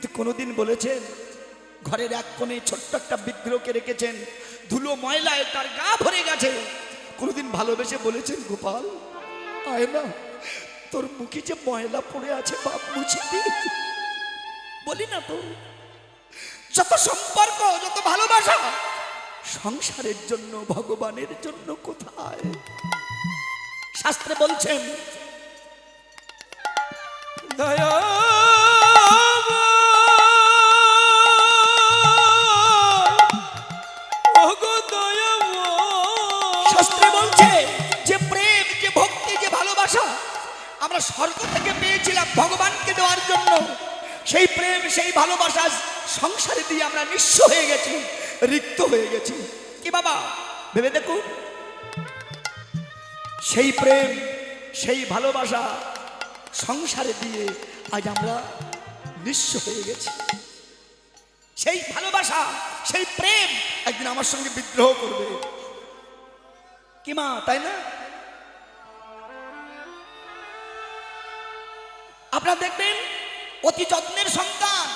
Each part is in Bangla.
কিন্তু কোনোদিন বলেছেন? ঘরের এক কোণে ছোট্ট একটা বিগ্রহকে রেখেছেন। ধুলো ময়লায় তার গা ভরে গেছে। কোনোদিন ভালোবেসে বলেছেন, গোপাল, আয় না। তোর মুখে যে ময়লা পড়ে আছে, বাপ মুছে বলি না তো, যত সম্পর্ক, যত ভালোবাসা, সংসারের জন্য, ভগবানের জন্য কোথায়? শাস্ত্রে বলছেন দয়া স্বর্গ থেকে পেয়েছিলাম ভগবানকে দেওয়ার জন্য। সেই প্রেম, সেই ভালোবাসা সংসারে দিয়ে আমরা নিঃস্ব হয়ে গেছি, রিক্ত হয়ে গেছি। কি বাবা? ভেবে দেখুন। সেই প্রেম, সেই ভালোবাসা সংসারে দিয়ে আজ আমরা নিঃস্ব হয়ে গেছি। সেই ভালোবাসা, সেই প্রেম একদিন আমার সঙ্গে বিদ্রোহ করবে। কি মা, তাই না? আপনারা দেখবেন অতি যত্নের সন্তান।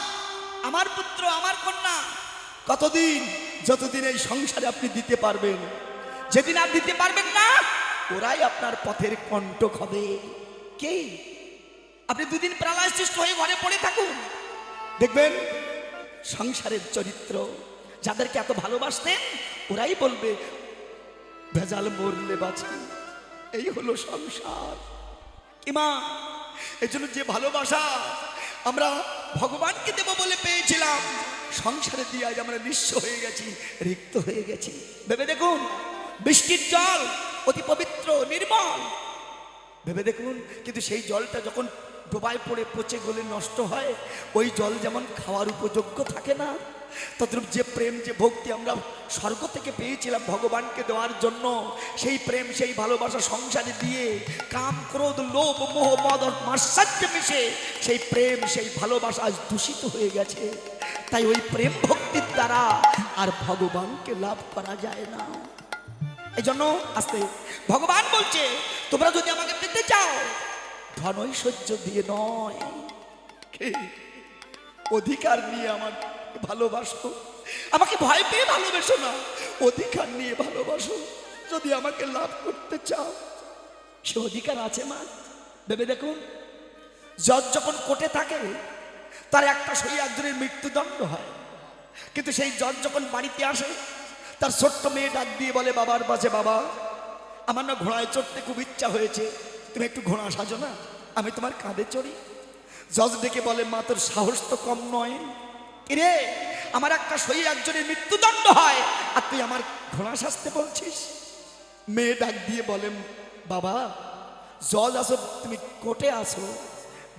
আমার পুত্র আমার কন্যা। কতদিন যতদিন এই সংসারে আপনি দিতে পারবেন? যেদিন আর দিতে পারবেন না ওরাই আপনার পথের কণ্টক হবে। কে? আপনি দুদিন প্রাণাসৃষ্ট হয়ে ঘরে পড়ে থাকুন। দেখবেন সংসারের চরিত্র যাদেরকে এত ভালোবাসতেন ওরাই বলবে ভেজাল মরলে বাঁচি। এই হলো সংসার। ইমা এই জন্য যে ভালোবাসা আমরা ভগবানকে দেব বলে পেয়েছিলাম, সংসারে দিয়ে আজ আমরা নিঃস্ব হয়ে গেছি, রিক্ত হয়ে গেছি। ভেবে দেখুন, বৃষ্টির জল অতি পবিত্র, নির্মল। ভেবে দেখুন, কিন্তু সেই জলটা যখন ডোবায় পড়ে পচে গলে নষ্ট হয়, ওই জল যেমন খাওয়ার উপযোগ্য থাকে না, তদ্রূপ যে প্রেম, যে ভক্তি আমরা স্বর্গ থেকে পেয়েছিলাম ভগবানকে দেওয়ার জন্য, সেই প্রেম, সেই ভালোবাসা সংসারে দিয়ে কাম, ক্রোধ, লোভ, মোহ, মদ মাশ্চার্য মিশে সেই প্রেম, সেই ভালোবাসা আজ দূষিত হয়ে গেছে। তাই ওই প্রেম ভক্তির দ্বারা আর ভগবানকে লাভ করা যায় না। এই জন্য আসতে, ভগবান বলছে, তোমরা যদি আমাকে পেতে চাও ধন ঐশ্বর্য দিয়ে নয়। অধিকার নিয়ে আমার ভালোবাসো? আমাকে ভয় পেয়ে ভালোবেসো না। অধিকার নিয়ে ভালোবাসো। যদি আমাকে লাভ করতে চাও। সে অধিকার আছে মা। ভেবে দেখুন জজ যখন কোর্টে থাকে তার একটা সই একজনের মৃত্যুদণ্ড হয়। কিন্তু সেই জজ যখন বাড়িতে আসে তার ছোট্ট মেয়ে ডাক দিয়ে বলে বাবার পাশে বাবা আমার না ঘোড়ায় চড়তে খুব ইচ্ছা হয়েছে। তুমি একটু ঘোড়া সাজো না? আমি তোমার কাঁধে চড়ি। জজ ডেকে বলে, মা, তোর সাহস তো কম নয়। রে আমার একটা সই একজনের মৃত্যুদণ্ড হয়, আর তুই আমার ঘোড়া সাজতে বলছিস? মেয়ে ডাক দিয়ে বলেন বাবা, জজ আসো তুমি কোর্টে আসো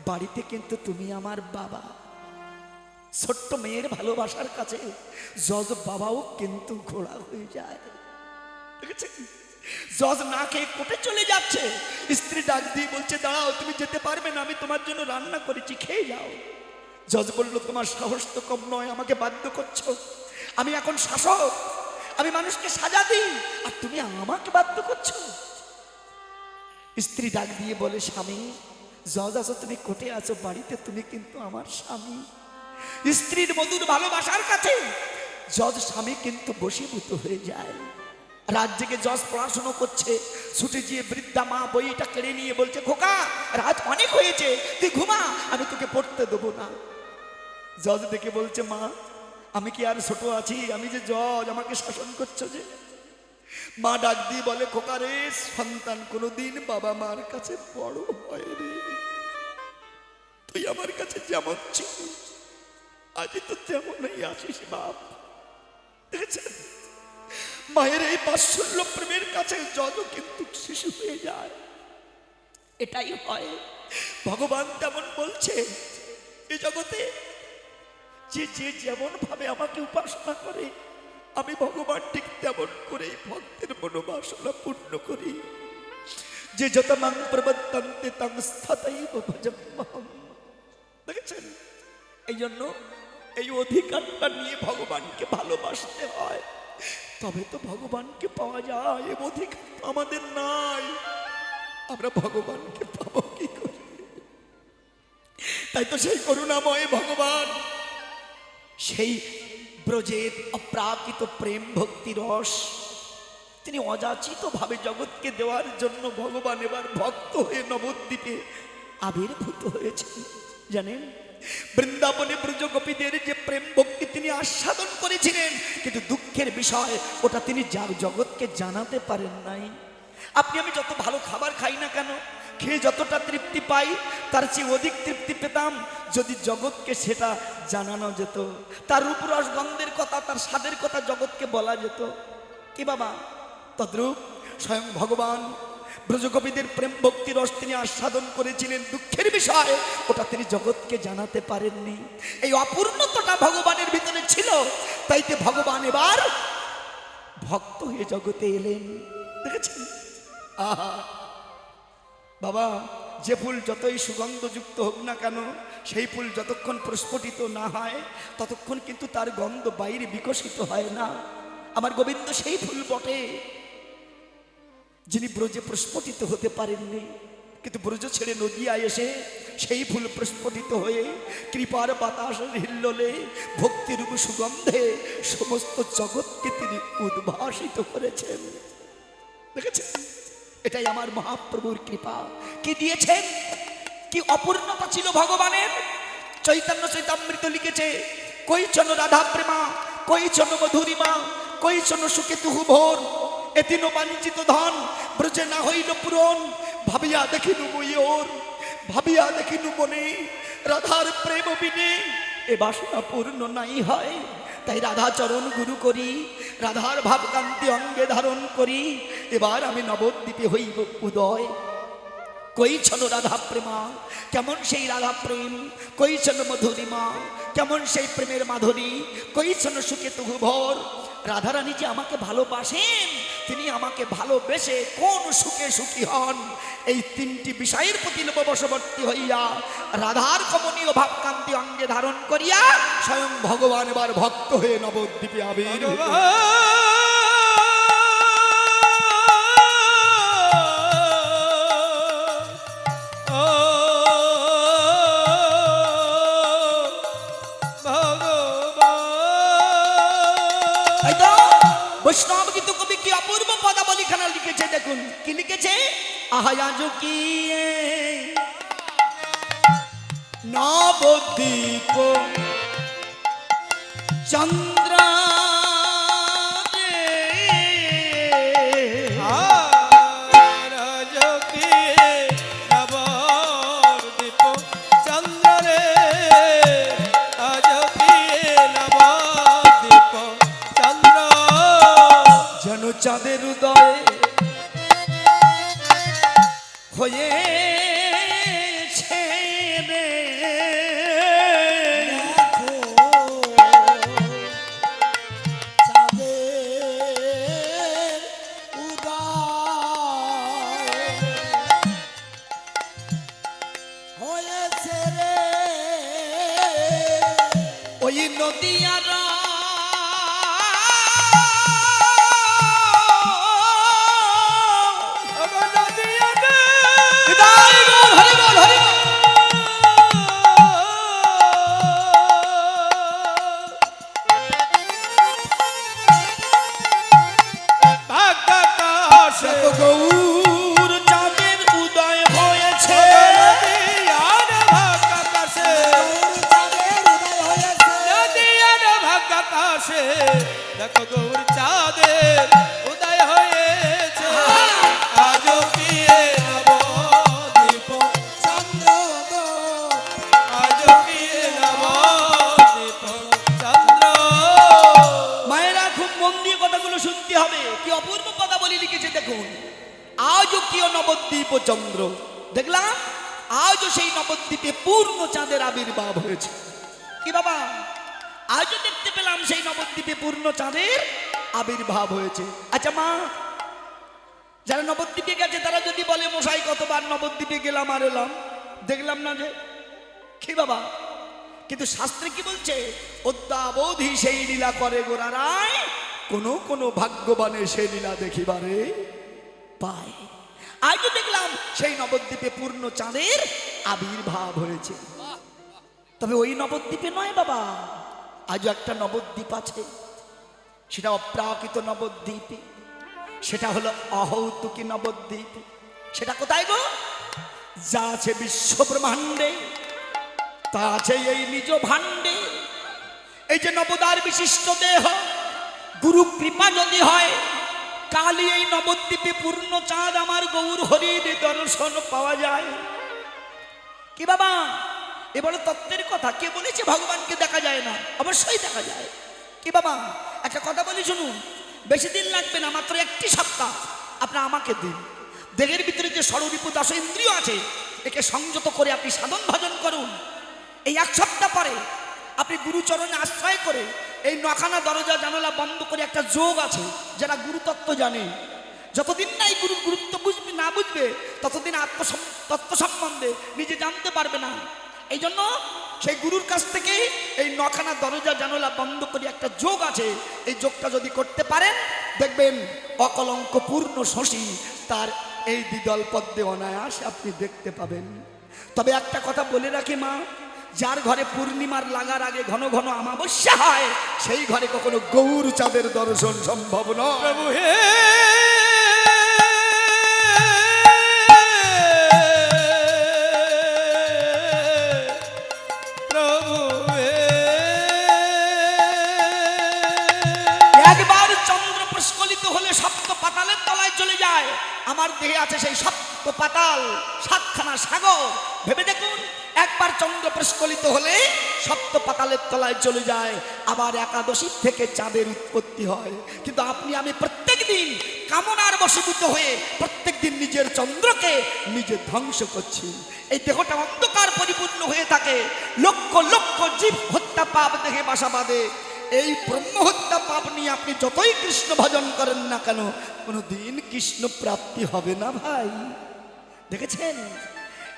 বাড়িতে কিন্তু তুমি আমার বাবা। ছোট্ট মেয়ের ভালোবাসার কাছে জজ বাবাও কিন্তু ঘোড়া হয়ে যায়। দেখেছেন? জজ না খেয়ে কোটে চলে যাচ্ছে। স্ত্রী ডাক দিয়ে বলছে, দাঁড়াও, তুমি যেতে পারবে না, আমি তোমার জন্য রান্না করেছি, খেয়ে যাও। জজ বলল, তোমার সাহস তো কম নয়, আমাকে বাধ্য করছ। আমি এখন শাসক, আমি মানুষকে সাজা দিই, আর তুমি আমাকে বাধ্য করছ। স্ত্রী ডাক দিয়ে বলে, স্বামী, জজ আছো, তুমি কোটে আছো, বাড়িতে তুমি কিন্তু আমার স্বামী। স্ত্রীর মধুর ভালোবাসার কাছে জজ স্বামী কিন্তু বশীভূত হয়ে যায়। রাত জেগে জজ পড়াশুনো করছে, ছুটে গিয়ে বৃদ্ধা মা বইটা কেড়ে নিয়ে বলছে, খোকা, রাত অনেক হয়েছে, তুই ঘুমা, আমি তোকে পড়তে দেবো না। জজ দেখে বলছে, মা, আমি কি আর ছোট আছি? আমি যে জজ আমাকে শাসন করছ যে? মা ডাক দিয়ে বলে, খোকা রে, সন্তান কোনোদিন বাবা মার কাছে বড় হয় রে। তুই আমার কাছে যেমন ছিলিস আজই তো তেমনই আসিস বাপ। দেখেছেন মায়ের এই বাৎসল্য প্রেমের কাছে যত কিন্তু শিশু হয়ে যায়। এটাই হয়। ভগবান তেমন বলছে, এ জগতে যে যে যেমন ভাবে আমাকে উপাসনা করে, আমি ভগবান ঠিক তেমন করে ভক্তের মনোবাসনা পূর্ণ করি। যে যত মাং প্রবর্তন্তে তাং স্থাতাই ভজম্মহম দেখেছেন? এই জন্য এই অধিকারটা নিয়ে ভগবানকে ভালোবাসতে হয়। তবে তো ভগবানকে পাওয়া যায় এ অধিকার আমাদের নাই। আমরা ভগবানকে পাবো কি করে? তাই তো সেই করুণাময় ভগবান, সেই ব্রজের অপ্রাকৃত প্রেম ভক্তি রস, তিনি অযাচিত ভাবে জগৎকে দেওয়ার জন্য ভগবান এবার ভক্ত হয়ে নবদ্বীপে আবির্ভূত হয়েছেন। জানেন? বৃন্দাবনে ব্রজ গোপীদের যে প্রেম ভক্তি তিনি আস্বাদন করেছিলেন, কিন্তু দুঃখের বিষয়, ওটা তিনি জগৎকে জানাতে পারেন নাই। আপনি আমি যত ভালো খাবার খাই না কেন, খেয়ে যতটা তৃপ্তি পাই, তার চেয়ে অধিক তৃপ্তি পেতাম যদি জগৎকে সেটা জানানো যেত। তার রূপরস গন্ধের কথা, তার স্বাদের কথা জগৎকে বলা যেত। কি বাবা? তদ্রূপ স্বয়ং ভগবান ব্রজকবিদের প্রেম ভক্তি রস তিনি আস্বাদন করেছিলেন। দুঃখের বিষয়, ওটা তিনি জগৎকে জানাতে পারেননি। এই অপূর্ণতাটা ভগবানের ভিতরে ছিল, তাইতে ভগবান এবার ভক্ত হয়ে জগতে এলেন। দেখেছেন? আহা! বাবা, যে ফুল যতই সুগন্ধযুক্ত হোক না কেন, সেই ফুল যতক্ষণ প্রস্ফুটিত না হয়, ততক্ষণ কিন্তু তার গন্ধ বাইরে বিকশিত হয় না। আমার গোবিন্দ সেই ফুল বটে। যিনি ব্রজে প্রস্ফুটিত হতে পারেননি, কিন্তু ব্রজ ছেড়ে নদিয়ায় এসে সেই ফুল প্রস্ফুটিত হয়ে কৃপার বাতাস হিল্লোলে ভক্তিরূপ সুগন্ধে সমস্ত জগৎকে তিনি উদ্ভাসিত করেছেন। দেখেছেন? এটাই আমার মহাপ্রভুর কৃপা। কি দিয়েছেন? কি অপূর্ণতা ছিল ভগবানের? চৈতন্য চৈতামৃত লিখেছে কৈচন রাধা প্রেমা কৈচন মধুরিমা কৈচন সুখে তুহু ভোর এতিন বাঞ্ছিত ধন, ব্রজে না হইল পূরণ। ভাবিয়া দেখিনু ময়ূর, ভাবিয়া দেখিনু মনে রাধার প্রেম বিনে এ বাসনা পূর্ণ নাই হয়। তাই রাধা চরণ গুরু করি, রাধার ভাবকান্তি অঙ্গে ধারণ করি। এবার আমি নবদ্বীপে হইব উদয়। কইছন রাধা প্রেমা, কেমন সেই রাধা প্রেম? কইছন মধুরিমা, কেমন সেই প্রেমের মাধুরী? কইছন সুখে তুহু ভর? রাধারানী যে আমাকে ভালোবাসেন, তিনি আমাকে ভালোবেসে কোন সুখে সুখী হন? এই তিনটি বিষয়ের প্রতি লোপবশবর্তী হইয়া রাধার কমনীয় ভাবকান্তি অঙ্গে ধারণ করিয়া স্বয়ং ভগবান এবার ভক্ত হয়ে নবদ্বীপে আবির কিন্তু কবি কি অপূর্ব পদাবলীখানা লিখেছে? দেখুন কি লিখেছে? আহায়াজ কি নবদ্বীপ চন্দ্র চাঁদের উদয় হয়েছে দেখো গৌর চাঁদের উদয় হয়েছে। মায়েরা, খুব মন দিয়ে কথাগুলো শুনতে হবে। কি অপূর্ব কথা বলি লিখেছে দেখুন। আজও কিয় নবদ্বীপ চন্দ্র? দেখলাম, আজও সেই নবদ্বীপে পূর্ণ চাঁদের আবির্ভাব হয়েছে। কি বাবা? দেখতে পেলাম সেই নবদ্বীপে পূর্ণ চাঁদের আবির্ভাব হয়েছে। আচ্ছা মা, যারা নবদ্বীপে গেছে, তারা যদি বলে, মশাই, কতবার নবদ্বীপে গেলাম আর এলাম? দেখলাম না যে। কি বাবা? কিন্তু শাস্ত্রে কি বলছে? অদ্যাবধি সেই লীলা করে গোড়ারায় কোনো কোনো ভাগ্যবানে সেই লীলা দেখিবারে পায়। আজও দেখলাম সেই নবদ্বীপে পূর্ণ চাঁদের আবির্ভাব হয়েছে। তবে ওই নবদ্বীপে নয় বাবা আজও একটা নবদ্বীপ আছে। সেটা অপ্রাকৃত নবদ্বীপ। সেটা হলো অহৌতুকি নবদ্বীপ। সেটা কোথায় গো? যা আছে বিশ্ব ব্রহ্মাণ্ডে, তা আছে এই নিজ ভাণ্ডে। এই যে নবদার বিশিষ্ট দেহ, গুরু কৃপা যদি হয় কালি এই নবদ্বীপে পূর্ণ চাঁদ আমার গৌর হরির দর্শন পাওয়া যায়। কি বাবা? এবারে তত্ত্বের কথা। কে বলেছে? ভগবানকে দেখা যায় না। অবশ্যই দেখা যায়। কি বাবা? একটা কথা বলি, শুনুন। বেশি দিন লাগবে না, মাত্র একটি সপ্তাহ। আপনার আমাকে দিন। দেহের ভিতরে যে ষড়রিপু দশ ইন্দ্রিয় আছে, একে সংযত করে আপনি সাধন ভজন করুন। এই এক সপ্তাহ পরে আপনি গুরুচরণে আশ্রয় করে এই নখানা দরজা, জানালা বন্ধ করে একটা যোগ আছে, যারা গুরুতত্ত্ব জানে। যতদিন না এই গুরুর গুরুত্ব বুঝবে, না বুঝবে, ততদিন আত্মসম, তত্ত্ব সম্বন্ধে নিজে জানতে পারবে না। এই জন্য সেই গুরুর কাছ থেকে এই নখানা দরজা, জানালা বন্ধ করে একটা যোগ আছে। এই যোগটা যদি করতে পারেন, দেখবেন অকলঙ্ক পূর্ণ শশী তার এই দ্বিদল পদ্মে অনায়াস আপনি দেখতে পাবেন। তবে একটা কথা বলে রাখি মা, যার ঘরে পূর্ণিমার লাগার আগে ঘন ঘন আমাবস্যা হয়, সেই ঘরে কখনো গৌর চাঁদের দর্শন সম্ভব নয়। চলে আমার দেহে আছে সেই সপ্ত পাতাল, সাতখানা সাগর। ভেবে দেখুন, একবার চন্দ্র প্রস্কলিত হলে সপ্ত পাতালের তলায় চলে যায়, আবার একাদশী থেকে চাঁদের উৎপত্তি হয়। কিন্তু আপনি, আমি প্রত্যেক দিন কামনার বশীভূত হয়ে প্রত্যেক দিন নিজের চন্দ্রকে নিজে ধ্বংস করছি। এই দেহটা অন্ধকার পরিপূর্ণ হয়ে থাকে। লক্ষ লক্ষ জীব হত্যা পাপ দেহে বাসা বাঁধে। এই ব্রহ্মহত্যা পাপ নিয়ে আপনি যতই কৃষ্ণ ভজন করেন না কেন কোনো দিন কৃষ্ণ প্রাপ্তি হবে না ভাই। দেখেছেন?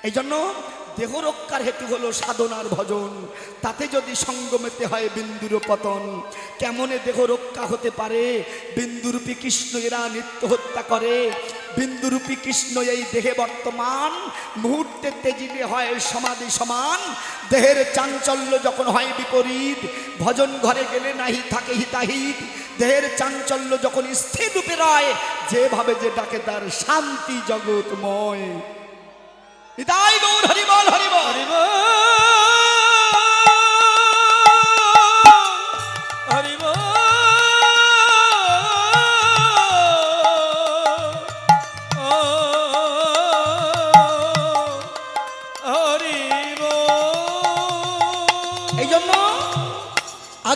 এই জন্য দেহ রক্ষার হেতু হলো সাধনার ভজন। তাতে যদি সঙ্গমেতে হয় বিন্দুর পতন, কেমনে দেহ রক্ষা হতে পারে? বিন্দুরূপী কৃষ্ণ এরা নিত্য হত্যা করে। বিন্দুরূপী কৃষ্ণ এই দেহে বর্তমান। মুহূর্তে তেজিলে হয় সমাধি সমান। দেহের চাঞ্চল্য যখন হয় বিপরীত, ভজন ঘরে গেলে নাহি থাকে হিতাহিত। দেহের চাঞ্চল্য যখন স্থির রূপে রয়, যেভাবে যে ডাকে তার শান্তি জগৎময়। গৌর হরিবল। হরিবল।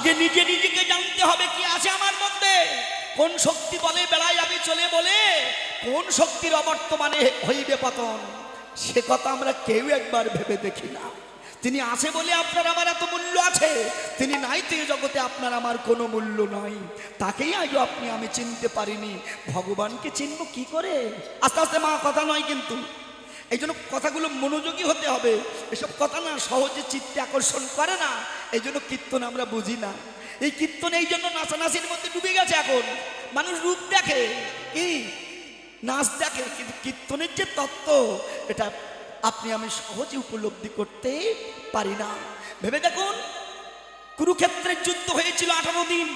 আগে নিজে নিজেকে জানতে হবে কি আছে আমার মধ্যে। কোন শক্তি বলে বেড়াই আমি চলে বলে, কোন শক্তির অবর্তমানে হইবে পতন? সে কথা আমরা কেউ একবার ভেবে দেখি না। তিনি আছে বলে আপনার আমার এত মূল্য আছে। তিনি নাই তো জগতে আপনার আমার কোনো মূল্য নাই। তাকেই আজও আপনি, আমি চিনতে পারিনি। ভগবানকে চিনব কি করে? আস্তে আস্তে মা, কথা নয় কিন্তু। এই জন্য কথাগুলো মনোযোগী হতে হবে। এসব কথা না সহজে চিত্তে আকর্ষণ করে না। এই জন্য কীর্তন আমরা বুঝি না। এই কীর্তন এই জন্য নাচানাচির মধ্যে ডুবে গেছে এখন। মানুষ রূপ দেখে, কি? নাচ দেখে, কিন্তু কীর্তনের যে তত্ত্ব, এটা আপনি আমি সহজে উপলব্ধি করতে পারি না। ভেবে দেখুন, কুরুক্ষেত্রের যুদ্ধ হয়েছিল আঠারো দিন,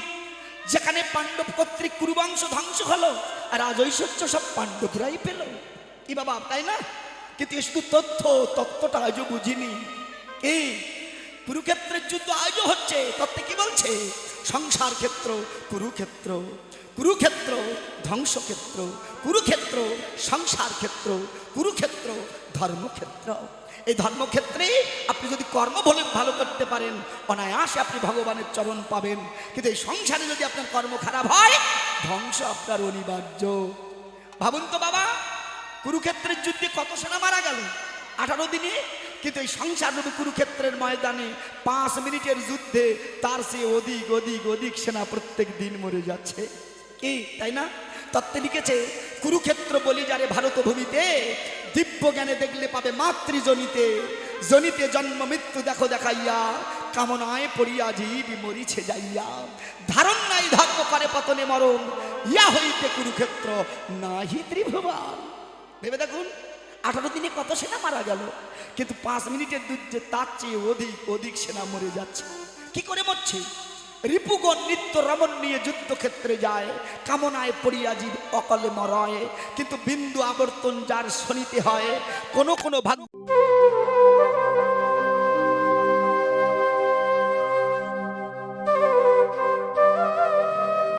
যেখানে পাণ্ডব কর্তৃক কুরুবংশ ধ্বংস হলো, আর আজ ঐশ্বর্য সব পাণ্ডবরাই পেল। কি বাবা, তাই না? কিন্তু শুধু তথ্য, তত্ত্বটা আজও বুঝিনি। এই কুরুক্ষেত্রের যুদ্ধ আজও হচ্ছে, তত্ত্বে কি বলছে? সংসার ক্ষেত্র, কুরুক্ষেত্র কুরুক্ষেত্র, ধ্বংসক্ষেত্র, কুরুক্ষেত্র, সংসার ক্ষেত্র, কুরুক্ষেত্র, ধর্মক্ষেত্র। এই ধর্মক্ষেত্রে আপনি যদি কর্ম বলে ভালো করতে পারেন, অনায়াসে আপনি ভগবানের চরণ পাবেন। কিন্তু এই সংসারে যদি আপনার কর্ম খারাপ হয়, ধ্বংস আপনার অনিবার্য। ভাবুন তো বাবা কুরুক্ষেত্রের যুদ্ধে কত সেনা মারা গেল? আঠারো দিনে? কিন্তু এই সংসার রূপী কুরুক্ষেত্রের ময়দানে পাঁচ মিনিটের যুদ্ধে তার সে অধিক অধিক অধিক সেনা প্রত্যেক দিন মরে যাচ্ছে। কি? তাই না? তত্ত্বে লিখেছে, কুরুক্ষেত্র বলি যারে ভারত ভূমিতে দিব্য জ্ঞানে দেখলে পাবে মাতৃজনিতে। জনিতে জন্ম, মৃত্যু দেখো দেখাইয়া, কামনায় পড়িয়া জীব মরিছে যাইয়া। ধারণ নাই ধর্ম করে পতনে মরণ ইয়া হইতে কুরুক্ষেত্র নাহি ত্রিভুবন। ভেবে দেখুন, আঠারো দিনে কত সেনা মারা গেল। কিন্তু পাঁচ মিনিটের যুদ্ধে তার চেয়ে অধিক অধিক সেনা মরে যাচ্ছে। কি করে মরছে? রিপুগণ নিত্য রমণ নিয়ে যুদ্ধক্ষেত্রে যায়, কামনায় পড়িয়া জীব অকলে মরয়। কিন্তু বিন্দু আবর্তন যার শনিতে হয়, কোনো কোনো ভাগ